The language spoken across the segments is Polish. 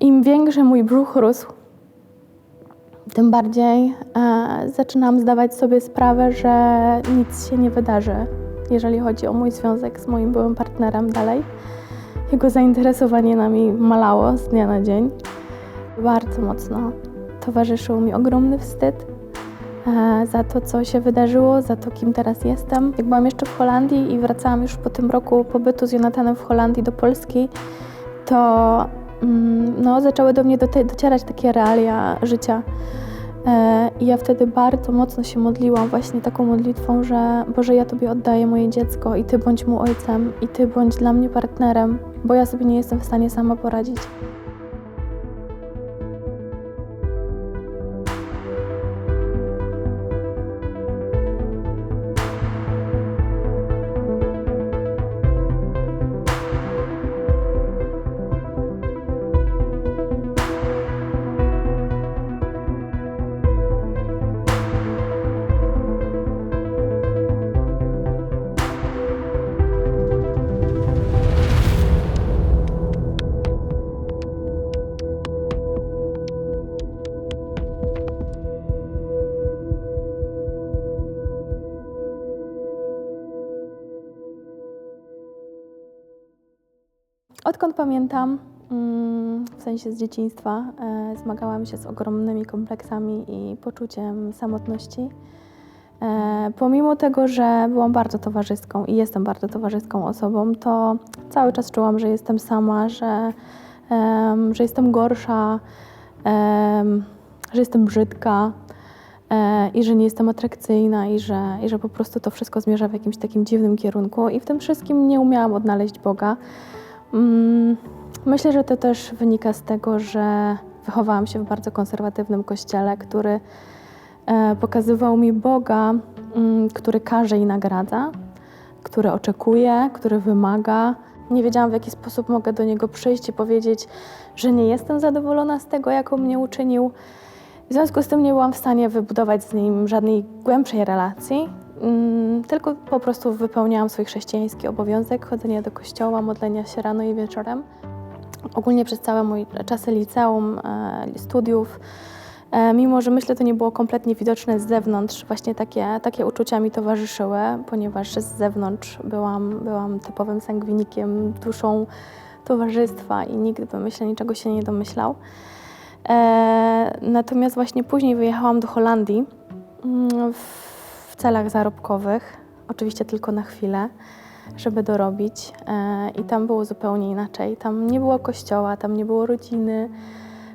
Im większy mój brzuch rósł, tym bardziej e, zaczynam zdawać sobie sprawę, że nic się nie wydarzy, jeżeli chodzi o mój związek z moim byłym partnerem dalej. Jego zainteresowanie nami malało z dnia na dzień. Bardzo mocno towarzyszył mi ogromny wstyd e, za to, co się wydarzyło, za to, kim teraz jestem. Jak byłam jeszcze w Holandii i wracałam już po tym roku pobytu z Jonathanem w Holandii do Polski, to no, zaczęły do mnie docierać takie realia życia. E, I ja wtedy bardzo mocno się modliłam właśnie taką modlitwą, że Boże, ja Tobie oddaję moje dziecko i Ty bądź mu ojcem i Ty bądź dla mnie partnerem, bo ja sobie nie jestem w stanie sama poradzić. Odkąd pamiętam, mm, w sensie z dzieciństwa, e, zmagałam się z ogromnymi kompleksami i poczuciem samotności. E, Pomimo tego, że byłam bardzo towarzyską i jestem bardzo towarzyską osobą, to cały czas czułam, że jestem sama, że, że jestem gorsza, że jestem brzydka e, i że nie jestem atrakcyjna i że, i że po prostu to wszystko zmierza w jakimś takim dziwnym kierunku. I w tym wszystkim nie umiałam odnaleźć Boga. Mm, Myślę, że to też wynika z tego, że wychowałam się w bardzo konserwatywnym kościele, który e, pokazywał mi Boga, mm, który każe i nagradza, który oczekuje, który wymaga. Nie wiedziałam, w jaki sposób mogę do niego przyjść i powiedzieć, że nie jestem zadowolona z tego, jaką mnie uczynił. W związku z tym nie byłam w stanie wybudować z nim żadnej głębszej relacji, tylko po prostu wypełniałam swój chrześcijański obowiązek chodzenia do kościoła, modlenia się rano i wieczorem. Ogólnie przez całe mój czasy liceum, e, studiów, e, mimo że myślę, to nie było kompletnie widoczne z zewnątrz, właśnie takie, takie uczucia mi towarzyszyły, ponieważ z zewnątrz byłam, byłam typowym sangwinikiem, duszą towarzystwa i nikt by myślę niczego się nie domyślał. E, natomiast właśnie później wyjechałam do Holandii mm, w celach zarobkowych, oczywiście tylko na chwilę, żeby dorobić. E, I tam było zupełnie inaczej. Tam nie było kościoła, tam nie było rodziny,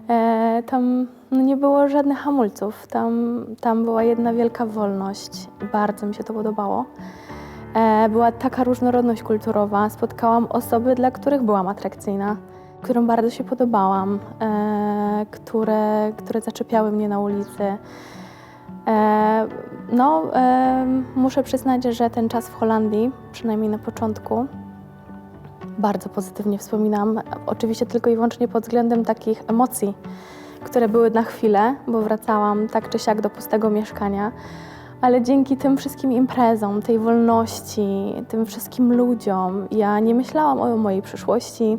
e, tam no, nie było żadnych hamulców. Tam, tam była jedna wielka wolność. Bardzo mi się to podobało. E, była taka różnorodność kulturowa. Spotkałam osoby, dla których byłam atrakcyjna, którym bardzo się podobałam, które, które zaczepiały mnie na ulicy. E, no, e, muszę przyznać, że ten czas w Holandii, przynajmniej na początku, bardzo pozytywnie wspominam. Oczywiście tylko i wyłącznie pod względem takich emocji, które były na chwilę, bo wracałam tak czy siak do pustego mieszkania. Ale dzięki tym wszystkim imprezom, tej wolności, tym wszystkim ludziom, ja nie myślałam o mojej przyszłości,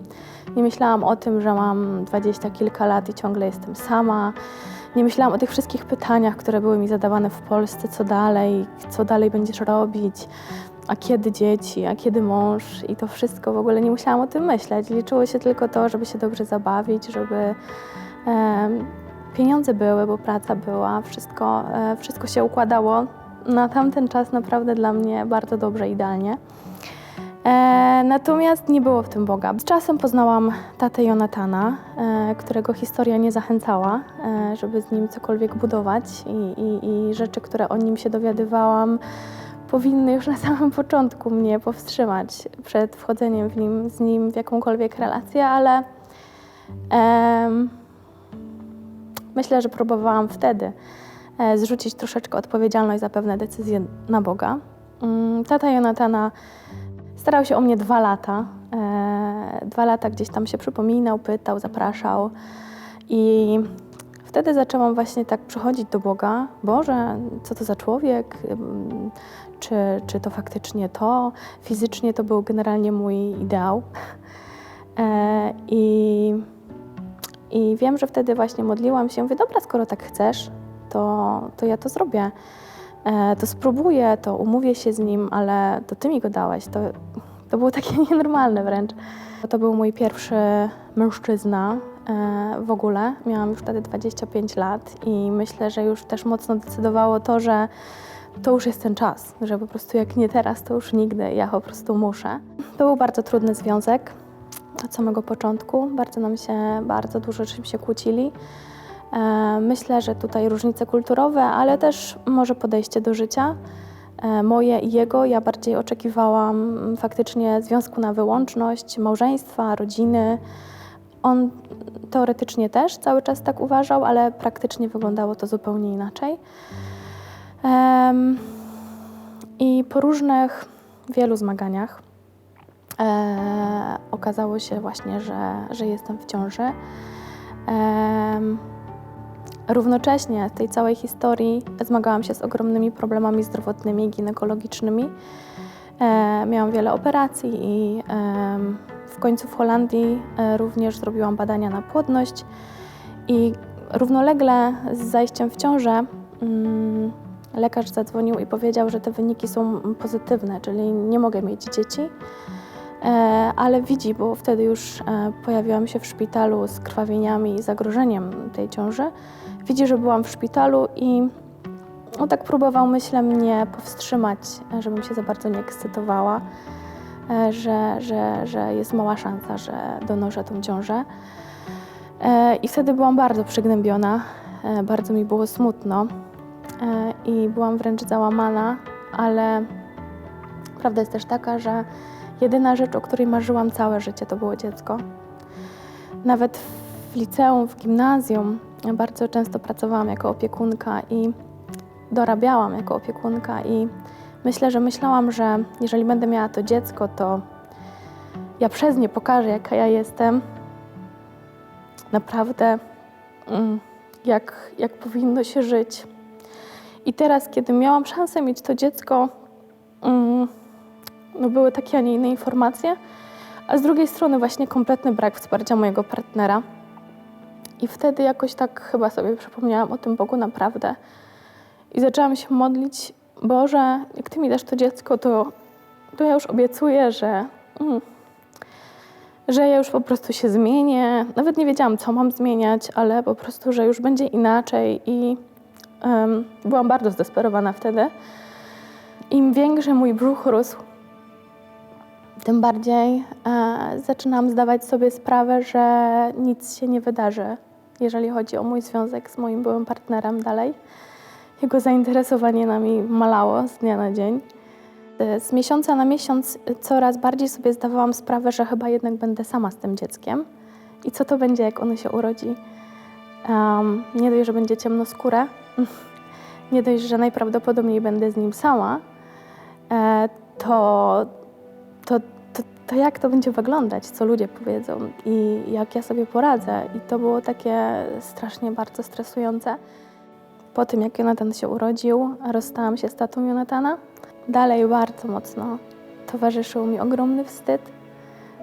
nie myślałam o tym, że mam dwadzieścia kilka lat i ciągle jestem sama. Nie myślałam o tych wszystkich pytaniach, które były mi zadawane w Polsce, co dalej, co dalej będziesz robić, a kiedy dzieci, a kiedy mąż i to wszystko w ogóle nie musiałam o tym myśleć. Liczyło się tylko to, żeby się dobrze zabawić, żeby pieniądze były, bo praca była, wszystko, e, wszystko się układało na tamten czas naprawdę dla mnie bardzo dobrze, idealnie. E, natomiast nie było w tym Boga. Z czasem poznałam tatę Jonatana, e, którego historia nie zachęcała, e, żeby z nim cokolwiek budować i, i, i rzeczy, które o nim się dowiadywałam, powinny już na samym początku mnie powstrzymać przed wchodzeniem w nim, z nim w jakąkolwiek relację, ale em, myślę, że próbowałam wtedy e, zrzucić troszeczkę odpowiedzialność za pewne decyzje na Boga. Mm, Tata Jonatana starał się o mnie dwa lata. E, dwa lata gdzieś tam się przypominał, pytał, zapraszał. I wtedy zaczęłam właśnie tak przychodzić do Boga. Boże, co to za człowiek? Czy, czy to faktycznie to? Fizycznie to był generalnie mój ideał. E, I I wiem, że wtedy właśnie modliłam się, mówię, dobra, skoro tak chcesz, to, to ja to zrobię. E, to spróbuję, to umówię się z nim, ale to ty mi go dałeś. To, to było takie nienormalne wręcz. To był mój pierwszy mężczyzna e, w ogóle. Miałam już wtedy 25 lat i myślę, że już też mocno decydowało to, że to już jest ten czas, że po prostu jak nie teraz, to już nigdy, ja po prostu muszę. To był bardzo trudny związek od samego początku. Bardzo nam się, bardzo dużo się kłócili. E, Myślę, że tutaj różnice kulturowe, ale też może podejście do życia. E, Moje i jego, ja bardziej oczekiwałam mm, faktycznie związku na wyłączność, małżeństwa, rodziny. On teoretycznie też cały czas tak uważał, ale praktycznie wyglądało to zupełnie inaczej. I po różnych, wielu zmaganiach e, okazało się właśnie, że, że jestem w ciąży. Em, równocześnie w tej całej historii zmagałam się z ogromnymi problemami zdrowotnymi, ginekologicznymi. E, miałam wiele operacji i em, w końcu w Holandii e, również zrobiłam badania na płodność i równolegle z zajściem w ciążę mm, lekarz zadzwonił i powiedział, że te wyniki są pozytywne, czyli nie mogę mieć dzieci. E, ale widzi, bo wtedy już e, pojawiłam się w szpitalu z krwawieniami i zagrożeniem tej ciąży. Widzi, że byłam w szpitalu i no, tak próbował, myślę, mnie powstrzymać, e, żebym się za bardzo nie ekscytowała, że, że, że jest mała szansa, że donoszę tą ciążę. I wtedy byłam bardzo przygnębiona, bardzo mi było smutno i byłam wręcz załamana, ale prawda jest też taka, że jedyna rzecz, o której marzyłam całe życie, to było dziecko. Nawet w liceum, w gimnazjum bardzo często pracowałam jako opiekunka i dorabiałam jako opiekunka i myślę, że myślałam, że jeżeli będę miała to dziecko, to ja przez nie pokażę, jaka ja jestem. Naprawdę, mm, jak, jak powinno się żyć. I teraz, kiedy miałam szansę mieć to dziecko, mm, no były takie, a nie inne informacje, a z drugiej strony właśnie kompletny brak wsparcia mojego partnera. I wtedy jakoś tak chyba sobie przypomniałam o tym Bogu naprawdę. I zaczęłam się modlić, Boże, jak Ty mi dasz to dziecko, to, to ja już obiecuję, że, mm, że ja już po prostu się zmienię. Nawet nie wiedziałam, co mam zmieniać, ale po prostu, że już będzie inaczej. I em, byłam bardzo zdesperowana wtedy. Im większy mój brzuch rósł, tym bardziej e, zaczynam zdawać sobie sprawę, że nic się nie wydarzy, jeżeli chodzi o mój związek z moim byłym partnerem dalej. Jego zainteresowanie nami malało z dnia na dzień. E, Z miesiąca na miesiąc coraz bardziej sobie zdawałam sprawę, że chyba jednak będę sama z tym dzieckiem. I co to będzie, jak ono się urodzi? Um, nie dość, że będzie ciemnoskóre, nie dość, że najprawdopodobniej będę z nim sama, e, to, to, to, jak to będzie wyglądać, co ludzie powiedzą i jak ja sobie poradzę. I to było takie strasznie bardzo stresujące. Po tym, jak Jonatan się urodził, rozstałam się z tatą Jonatana. Dalej bardzo mocno towarzyszył mi ogromny wstyd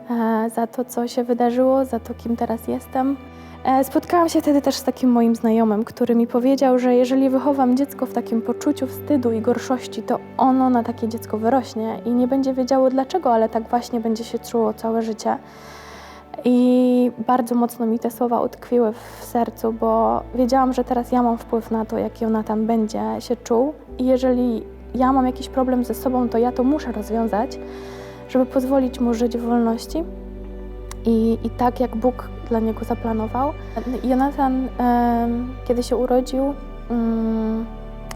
e, za to, co się wydarzyło, za to, kim teraz jestem. E, spotkałam się wtedy też z takim moim znajomym, który mi powiedział, że jeżeli wychowam dziecko w takim poczuciu wstydu i gorszości, to ono na takie dziecko wyrośnie i nie będzie wiedziało dlaczego, ale tak właśnie będzie się czuło całe życie. I bardzo mocno mi te słowa utkwiły w sercu, bo wiedziałam, że teraz ja mam wpływ na to, jak Jonatan będzie się czuł. I jeżeli ja mam jakiś problem ze sobą, to ja to muszę rozwiązać, żeby pozwolić mu żyć w wolności i, i tak, jak Bóg dla niego zaplanował. Jonatan, em, kiedy się urodził, mm,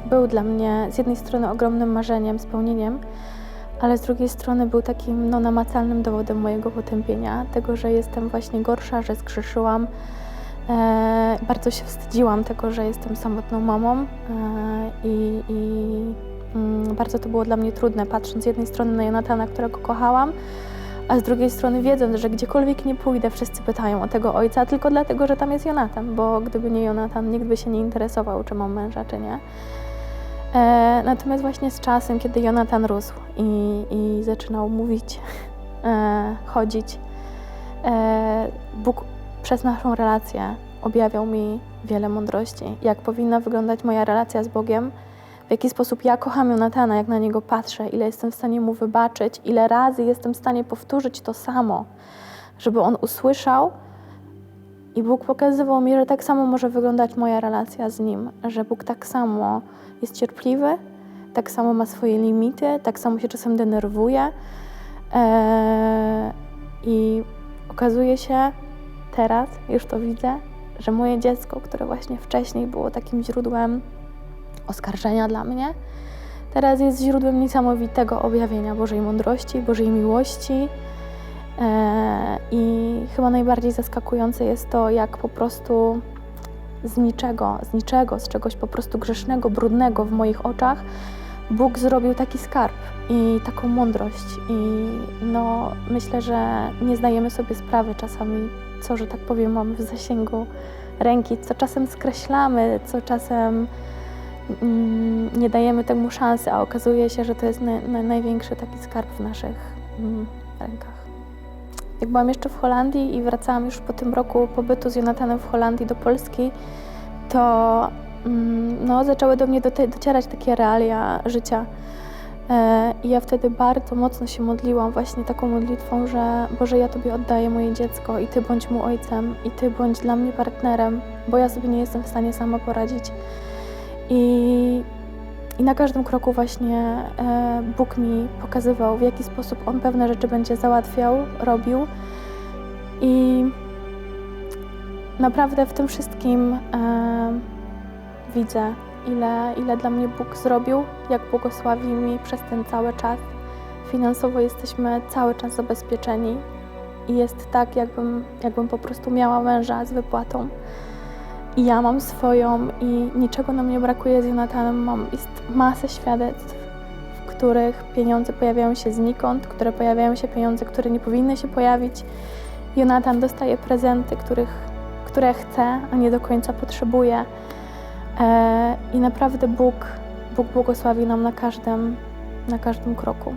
był dla mnie z jednej strony ogromnym marzeniem, spełnieniem, ale z drugiej strony był takim no, namacalnym dowodem mojego potępienia, tego, że jestem właśnie gorsza, że zgrzeszyłam. E, bardzo się wstydziłam tego, że jestem samotną mamą e, i, i mm, bardzo to było dla mnie trudne, patrząc z jednej strony na Jonatana, którego kochałam, a z drugiej strony wiedząc, że gdziekolwiek nie pójdę, wszyscy pytają o tego ojca tylko dlatego, że tam jest Jonatan, bo gdyby nie Jonatan, nikt by się nie interesował, czy mam męża, czy nie. E, natomiast właśnie z czasem, kiedy Jonatan rósł i, i zaczynał mówić, e, chodzić, e, Bóg przez naszą relację objawiał mi wiele mądrości. Jak powinna wyglądać moja relacja z Bogiem, w jaki sposób ja kocham Jonatana, jak na niego patrzę, ile jestem w stanie mu wybaczyć, ile razy jestem w stanie powtórzyć to samo, żeby on usłyszał. I Bóg pokazywał mi, że tak samo może wyglądać moja relacja z Nim, że Bóg tak samo jest cierpliwy, tak samo ma swoje limity, tak samo się czasem denerwuje. Eee, I okazuje się teraz, już to widzę, że moje dziecko, które właśnie wcześniej było takim źródłem oskarżenia dla mnie, teraz jest źródłem niesamowitego objawienia Bożej mądrości, Bożej miłości. Eee, I chyba najbardziej zaskakujące jest to, jak po prostu z niczego, z niczego, z czegoś po prostu grzesznego, brudnego w moich oczach, Bóg zrobił taki skarb i taką mądrość. I no, myślę, że nie zdajemy sobie sprawy czasami, co, że tak powiem, mamy w zasięgu ręki, co czasem skreślamy, co czasem nie dajemy temu szansy, a okazuje się, że to jest na, na, największy taki skarb w naszych mm, rękach. Jak byłam jeszcze w Holandii i wracałam już po tym roku pobytu z Jonathanem w Holandii do Polski, to mm, no, zaczęły do mnie docierać takie realia życia. E, I ja wtedy bardzo mocno się modliłam właśnie taką modlitwą, że Boże, ja Tobie oddaję moje dziecko i Ty bądź mu ojcem i Ty bądź dla mnie partnerem, bo ja sobie nie jestem w stanie sama poradzić. I, i na każdym kroku właśnie e, Bóg mi pokazywał, w jaki sposób On pewne rzeczy będzie załatwiał, robił. I naprawdę w tym wszystkim e, widzę, ile, ile dla mnie Bóg zrobił, jak błogosławi mi przez ten cały czas. Finansowo jesteśmy cały czas zabezpieczeni i jest tak, jakbym, jakbym po prostu miała męża z wypłatą. I ja mam swoją i niczego nam nie brakuje z Jonathanem. Mam jest masę świadectw, w których pieniądze pojawiają się znikąd, które pojawiają się pieniądze, które nie powinny się pojawić. Jonathan dostaje prezenty, których, które chce, a nie do końca potrzebuje. E, I naprawdę Bóg, Bóg błogosławi nam na każdym, na każdym kroku.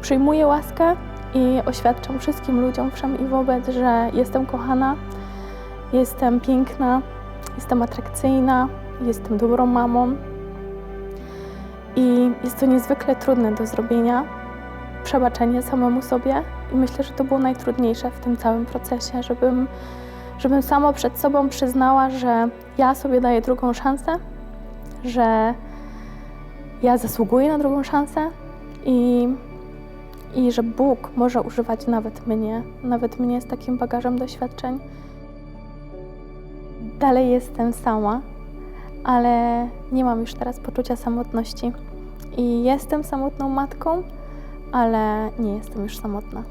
Przyjmuję łaskę i oświadczam wszystkim ludziom wszem i wobec, że jestem kochana, jestem piękna, jestem atrakcyjna, jestem dobrą mamą. I jest to niezwykle trudne do zrobienia, przebaczenie samemu sobie. I myślę, że to było najtrudniejsze w tym całym procesie, żebym żebym sama przed sobą przyznała, że ja sobie daję drugą szansę, że ja zasługuję na drugą szansę i, i że Bóg może używać nawet mnie, nawet mnie z takim bagażem doświadczeń. Dalej jestem sama, ale nie mam już teraz poczucia samotności. I jestem samotną matką, ale nie jestem już samotna.